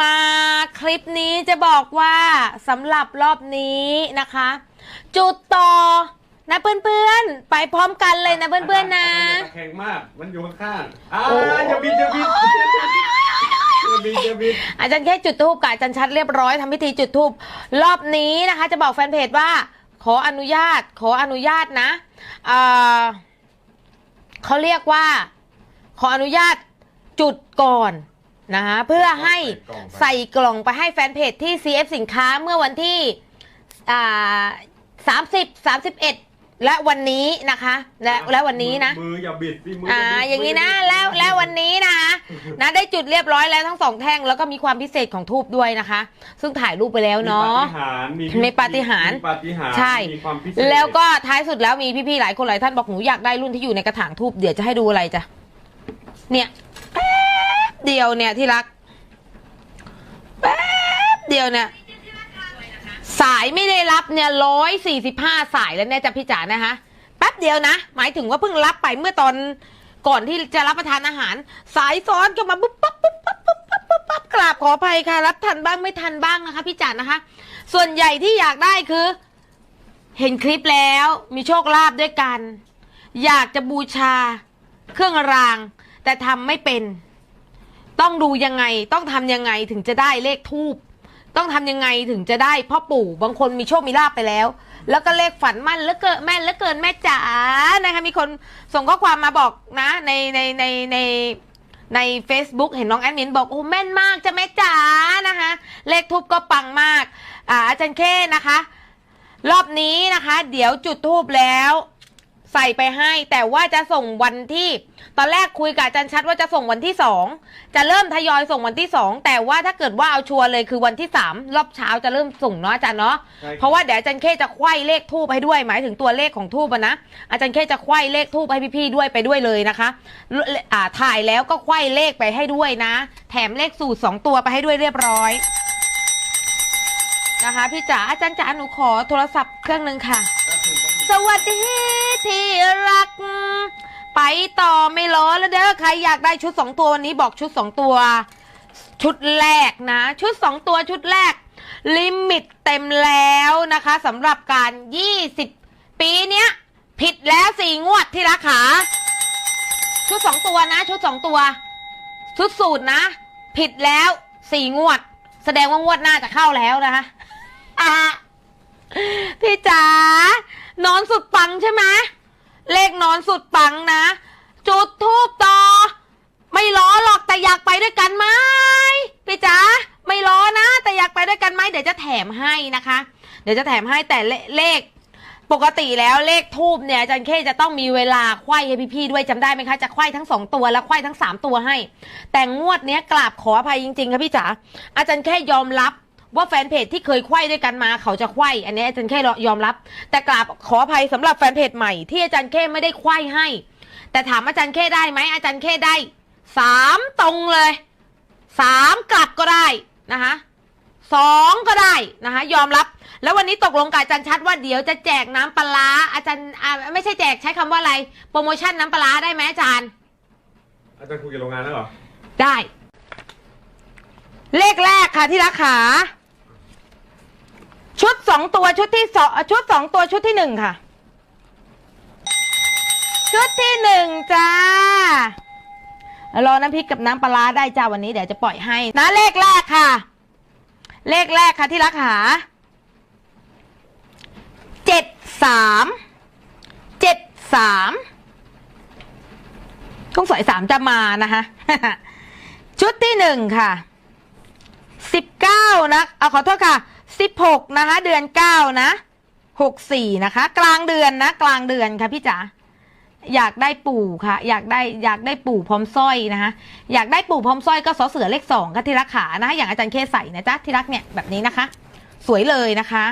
มาคลิปนี้จะบอกว่าสำหรับรอบนี้นะคะ จุดต่อนะเพื่อนๆ ไปพร้อมกันเลยนะเพื่อนๆนะตะแข็งมาก มันอยู่ข้างๆอ่าโอ้อย่าบิดอย่าบิดอย่าบิดอย่าบิดอาจารย์แค่จุดทูบกับอาจารย์ชัดเรียบร้อยทำพิธีจุดทูบรอบนี้นะคะ จะบอกแฟนเพจว่า ขออนุญาต ขออนุญาตนะเอ่อเขาเรียกว่า ขออนุญาตจุดก่อน นะคะเพื่อให้ใส่กล่องไปให้แฟนเพจที่ CF สินค้าเมื่อวันที่อ่าสามสิบสามสิบเอ็ดและวันนี้นะคะ และและวันนี้นะมืออย่าบิดสิมืออ่าบิดอย่างนี้นะแล้วแล้ววันนี้นะคะนะได้จุดเรียบร้อยแล้วทั้งสองแท่งแล้วก็มีความพิเศษของทูบด้วยนะคะ ซึ่งถ่ายรูปไปแล้วเนาะมีปาฏิหาริย์มีปาฏิหาริย์มีปาฏิหาริย์ใช่มีความพิเศษแล้วก็ท้ายสุดแล้วมีพี่ๆหลายคนหลายท่านบอกหนูอยากได้รุ่นที่อยู่ในกระถางทูบเดี๋ยวจะให้ดูอะไรจ้ะเนี่ยแป๊บ เดียวเนี่ยที่รัก แป๊บเดียวเนี่ย สายไม่ได้รับเนี่ยร้อยสี่สิบห้าสายแล้วเนี่ยจะพี่จ๋านะคะแป๊บเดียวนะ หมายถึงว่าเพิ่งรับไปเมื่อตอนก่อนที่จะรับประทานอาหาร สายซ้อนเข้ามาปุ๊บปั๊บปุ๊บปั๊บปุ๊บปั๊บปุ๊บปั๊บกราบขออภัยค่ะ รับทันบ้างไม่ทันบ้างนะคะ พี่จ๋านะคะ ส่วนใหญ่ที่อยากได้คือ เห็นคลิปแล้วมีโชคลาภด้วยกัน อยากจะบูชาเครื่องราง แต่ทำไม่เป็น ต้องดูยังไงต้องทำยังไงถึงจะได้เลขทูบต้องทำยังไงถึงจะได้พ่อปู่บางคนมีโชคมีลาบไปแล้ว แล้วก็เลขฝันมั่นแล้วเกินแม่นแล้วเกินแม่จ๋านะคะมีคนส่งข้อความมาบอกนะในในในในใน Facebook เห็นน้องแอดมินบอกโอ้แม่นมากจะแม่จ๋านะคะ เลขทูบก็ปังมากอ่าอาจารย์เคนะคะ รอบนี้นะคะ เดี๋ยวจุดทูบแล้ว ใส่ไปให้แต่ว่าจะส่งวันที่ ตอนแรกคุยกับอาจารย์ชัดว่าจะส่งวันที่สองจะเริ่มทยอยส่งวันที่สองแต่ว่าถ้าเกิดว่าเอาชัวร์เลยคือวันที่สามรอบเช้าจะเริ่มส่งเนาะอาจารย์เนาะใช่เพราะว่าเดี๋ยวอาจารย์เคจะไขว้เลขทูบให้ด้วย หมายถึงตัวเลขของทูบอะนะอาจารย์เคจะไขว้เลขทูบให้พี่ๆด้วยไปด้วยเลยนะคะอ่าถ่ายแล้วก็ไขว้เลขไปให้ด้วยนะ แถมเลขสูตรสองตัวไปให้ด้วยเรียบร้อย นะคะพี่จ๋าอาจารย์จ๋าหนูขอโทรศัพท์เครื่องหนึ่งค่ะ สวัสดีที่รัก ไปต่อไม่รอแล้วเด้อใครอยากได้ชุดสองตัววันนี้บอกชุดสองตัว ชุดแรกนะ ชุดสองตัวชุดแรก ลิมิตเต็มแล้วนะคะสำหรับการ 20 ปีเนี้ย ผิดแล้วสี่งวดที่รักขาชุดสองตัวนะ ชุดสองตัว ชุดสูตรนะ ผิดแล้วสี่งวด แสดงว่างวดหน้าจะเข้าแล้วนะคะพี่จ๋า นอนสุดปังใช่ไหมเลขนอนสุดปังนะ จุดทูบต่อ ไม่ล้อหรอกแต่อยากไปด้วยกันไหมพี่จ๋าไม่ล้อนะ แต่อยากไปด้วยกันไหมเดี๋ยวจะแถมให้นะคะ เดี๋ยวจะแถมให้แต่เลเลขปกติแล้วเลขทูบเนี่ยอาจารย์เคจะต้องมีเวลาไขว้ให้พี่ๆด้วยจำได้ไหมคะจะไขว้ทั้งสองตัวและไขว้ทั้งสามตัวให้ แต่งวดเนี้ยกราบขออภัยจริงๆค่ะพี่จ๋าอาจารย์แค่ยอมรับ ว่าแฟนเพจที่เคยไขว้ด้วยกันมาเขาจะไขว้อันนี้อาจารย์แค่ยอมรับ แต่กราบขออภัยสำหรับแฟนเพจใหม่ที่อาจารย์แค่ไม่ได้ไขว้ให้ แต่ถามอาจารย์แค่ได้ไหมอาจารย์แค่ได้สามตรงเลยสามกลับก็ได้นะคะสองก็ได้นะคะยอมรับ แล้ววันนี้ตกลงกับอาจารย์ชัดว่าเดี๋ยวจะแจกน้ำปลาร้าอาจารย์อ่าไม่ใช่แจกใช้คำว่าอะไร โปรโมชั่นน้ำปลาร้าได้ไหมอาจารย์ อาจารย์คุยกับโรงงานแล้วเหรอ ได้ เลขแรกค่ะที่รักขาชุดส องตัวชุดที่สองชุดสองตัวชุดที่หนึ่งค่ะ ชุดที่หนึ่งจ้ารอน้ำพริกกับน้ำปลาได้จ้าวันนี้เดี๋ยวจะปล่อยให้นะเลขแรกค่ะ เลขแรกค่ะที่รักขาเจ็ดสามเจ็ดสามต้องสอยสามจะมานะคะชุดที่หนึ่งค่ะสิบเก้านะเอาขอโทษค่ะ สิบหกนะคะ เดือนเก้านะหกสี่นะคะ กลางเดือนนะ กลางเดือนค่ะพี่จ๋าอยากได้ปู่ค่ะ อยากได้อยากได้ปู่พร้อมสร้อยนะคะอยากได้ปู่พร้อมสร้อยก็สอเสือเลขสองค่ะที่รักขานะคะอย่างอาจารย์เคใส่นะจ๊ะที่รักเนี่ยแบบนี้นะคะ สวยเลยนะคะ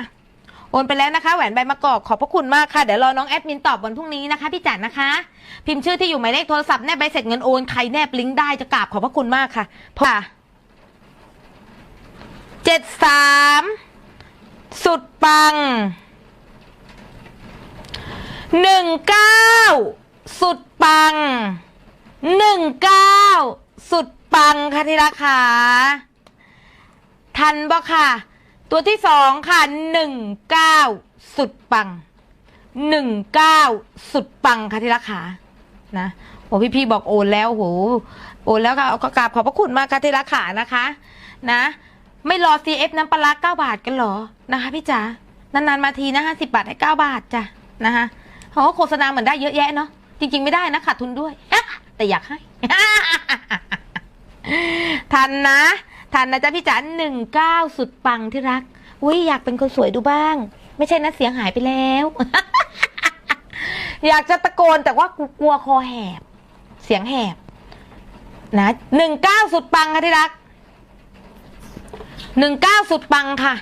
โอนไปแล้วนะคะแหวนใบมะกอกขอบพระคุณมากค่ะ เดี๋ยวรอน้องแอดมินตอบวันพรุ่งนี้นะคะพี่จ๋านะคะ พิมพ์ชื่อที่อยู่หมายเลขโทรศัพท์แนบใบเสร็จเงินโอนใครแนบลิงก์ได้จะกราบขอบพระคุณมากค่ะค่ะเจ็ดสาม สุดปัง หนึ่งเก้าสุดปัง หนึ่งเก้าสุดปังค่ะที่ราคาทันบ่ค่ะ ตัวที่สองค่ะหนึ่งเก้าสุดปังหนึ่งเก้าสุดปังค่ะที่รักขานะโอ้พี่พี่ๆบอกโอนแล้วโหโอนแล้วค่ะก็กราบขอบพระคุณมากค่ะที่รักขานะคะ นะ ไม่รอ CF น้ำปลาร้าเก้าบาทกันเหรอนะคะพี่จ๋านานๆมาทีนะห้าสิบาทให้เก้าบาทจ้ะนะคะเขาโฆษณาเหมือนได้เยอะแยะเนาะจริง ๆ ไม่ได้นะขาดทุนด้วย แต่อยากให้ ทันนะ ทันนะจ๊ะพี่จ๋าหนึ่งเก้าสุดปังที่รักอุ้ยอยากเป็นคนสวยดูบ้าง ไม่ใช่นะเสียงหายไปแล้ว อยากจะตะโกนแต่ว่ากูกลัวคอแหบ เสียงแหบ นะหนึ่งเก้าสุดปังค่ะที่รัก หนึ่งเก้าสุดปังค่ะ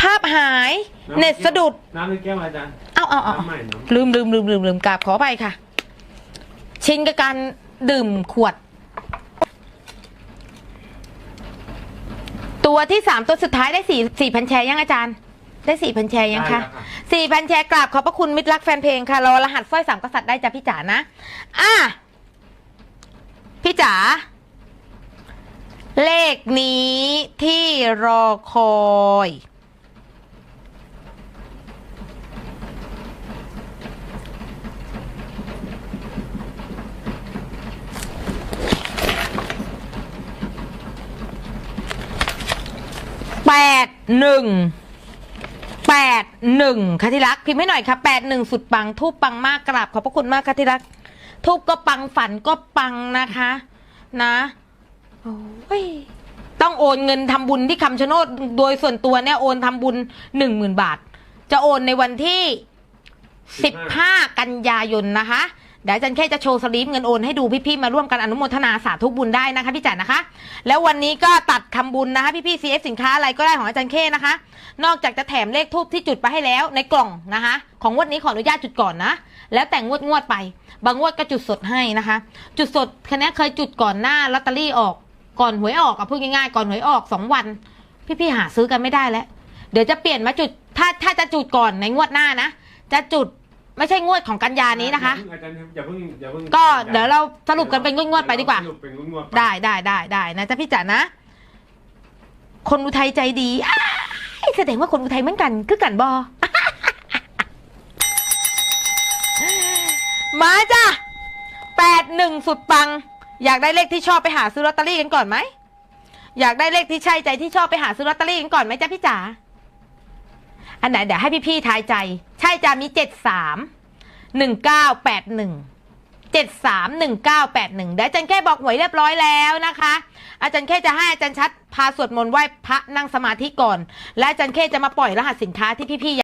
ภาพหาย เน็ตสะดุด น้ำในแก้วอาจารย์เอาเอาเอาน้ำใหม่น้ำลืมลืมลืมลืมลืมกราบขอไปค่ะ ชินกับการดื่มขวด ตัวที่สามตัวสุดท้ายได้สี่สี่พันแชร์ยังอาจารย์ ได้สี่พันแชร์ยังคะได้แล้วค่ะสี่พันแชร์กราบขอบพระคุณมิตรรักแฟนเพลงค่ะรอรหัสสร้อยสามกษัตริย์ได้จ้ะพี่จ๋านะ อะพี่จ๋า เลขนี้ที่รอคอย แปดหนึ่งแปดหนึ่งค่ะที่รัก พิมพ์ให้หน่อยค่ะแปดหนึ่งสุดปัง ทูบปังมากกราบขอบพระคุณมากค่ะที่รัก ทูบก็ปังฝันก็ปังนะคะ นะ โอ้ยต้องโอนเงินทำบุญที่คำชะโนดโดยส่วนตัวเนี่ยโอนทำบุญหนึ่งหมื่นบาท จะโอนในวันที่15กันยายนนะคะเดี๋ยวอาจารย์แค่จะโชว์สลิปเงินโอนให้ดูพี่ๆมาร่วมกันอนุโมทนาสาธุบุญได้นะคะพี่จ๋านะคะ แล้ววันนี้ก็ตัดทำบุญนะคะพี่ๆ CF สินค้าอะไรก็ได้ของอาจารย์เคนะคะ นอกจากจะแถมเลขทูบที่จุดไปให้แล้วในกล่องนะคะ ของงวดนี้ขออนุญาตจุดก่อนนะ แล้วแต่งวดงวดไป บางงวดก็จุดสดให้นะคะ จุดสดคันนี้เคยจุดก่อนหน้าลอตเตอรี่ออก ก่อนหวยออกอะพูดง่ายๆก่อนหวยออกสองวัน พี่ๆหาซื้อกันไม่ได้แล้ว เดี๋ยวจะเปลี่ยนมาจุดถ้าถ้าจะจุดก่อนในงวดหน้านะจะจุดไม่ใช่งวดของกันยานี้นะคะ อาจารย์อย่าเพิ่งอย่าเพิ่งก็เดี๋ยวเราสรุปกันเป็นงวดๆไปดีกว่า สรุปเป็นงวดๆไปได้ได้ได้ได้นะจ๊ะพี่จ๋านะ คนอุทัยใจดีอ้ายแสดงว่าคนอุทัยเหมือนกัน คือกันบอ มาจ้ะแปดหนึ่งสุดปัง อยากได้เลขที่ชอบไปหาซื้อลอตเตอรี่กันก่อนไหมอยากได้เลขที่ใช่ใจที่ชอบไปหาซื้อลอตเตอรี่กันก่อนไหมจ๊ะพี่จ๋าอันไหนเดี๋ยวให้พี่ๆทายใจ ใช่จ้ะมีเจ็ดสามหนึ่งเก้าแปดหนึ่งเจ็ดสามหนึ่งเก้าแปดหนึ่งเดี๋ยวอาจารย์แค่บอกหวยเรียบร้อยแล้วนะคะ อาจารย์แค่จะให้อาจารย์ชัดพาสวดมนต์ไหว้พระนั่งสมาธิก่อน และอาจารย์แค่จะมาปล่อยรหัสสินค้าที่พี่ๆ